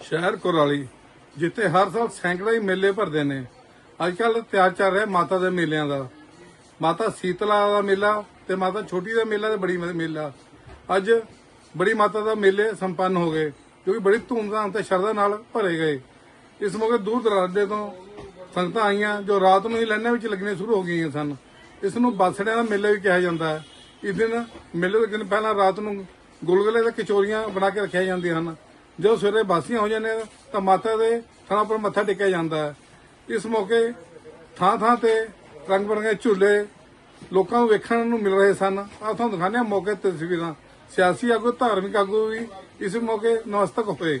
ਸ਼ਹਿਰ ਕੁਰਾਲੀ, ਜਿੱਥੇ ਹਰ ਸਾਲ ਸੈਂਕੜੇ ਹੀ ਮੇਲੇ ਭਰਦੇ ਨੇ। ਅੱਜ ਕੱਲ ਤਿਆਰ ਚੱਲ ਰਿਹਾ ਮਾਤਾ ਦੇ ਮੇਲਿਆਂ ਦਾ। ਮਾਤਾ ਸੀਤਲਾ ਦਾ ਮੇਲਾ ਤੇ ਮਾਤਾ ਛੋਟੀ ਦਾ ਮੇਲਾ ਤੇ ਬੜੀ ਮੇਲਾ। ਅੱਜ ਬੜੀ ਮਾਤਾ ਦਾ ਮੇਲੇ ਸੰਪੰਨ ਹੋ ਗਏ, ਜੋ ਕਿ ਬੜੀ ਧੂਮਧਾਮ ਤੇ ਸ਼ਰਧਾ ਨਾਲ ਭਰੇ ਗਏ। ਇਸ ਮੌਕੇ ਦੂਰ ਦਰਾਡੇ ਤੋਂ ਸੰਗਤਾਂ ਆਈਆਂ, ਜੋ ਰਾਤ ਨੂੰ ਹੀ ਲਾਈਨਾਂ ਵਿੱਚ ਲੱਗਣੀਆਂ ਸ਼ੁਰੂ ਹੋ ਗਈਆਂ ਸਨ। ਇਸ ਨੂੰ ਬਾਸੜਿਆਂ ਦਾ ਮੇਲਾ ਵੀ ਕਿਹਾ ਜਾਂਦਾ ਹੈ। ਇਸ ਦਿਨ ਮੇਲੇ ਦੇ ਦਿਨ ਪਹਿਲਾਂ ਰਾਤ ਨੂੰ ਗੁਲਗੁਲੇ ਤੇ ਕਚੋਰੀਆਂ ਬਣਾ ਕੇ ਰੱਖੀਆਂ ਜਾਂਦੀਆਂ ਹਨ। ਜਦੋਂ ਸਵੇਰੇ ਬਾਸੀਆਂ ਹੋ ਜਾਂਦੀਆਂ ਤਾਂ ਮਾਤਾ ਦੇ ਥਾਂ ਪਰ ਮੱਥਾ ਟੇਕਿਆ ਜਾਂਦਾ ਹੈ। ਇਸ ਮੌਕੇ ਥਾਂ ਥਾਂ ਤੇ ਰੰਗ ਬਰੰਗੇ ਝੂਲੇ ਲੋਕਾਂ ਨੂੰ ਵੇਖਣ ਨੂੰ ਮਿਲ ਰਹੇ ਸਨ। ਆ ਤੁਹਾਨੂੰ ਦਿਖਾਉਂਦੇ ਹਾਂ ਮੌਕੇ ਤੇ ਤਸਵੀਰਾਂ। ਸਿਆਸੀ ਆਗੂ, ਧਾਰਮਿਕ ਆਗੂ ਵੀ ਇਸ ਮੌਕੇ ਨਮਸਤਕ ਹੋਏ।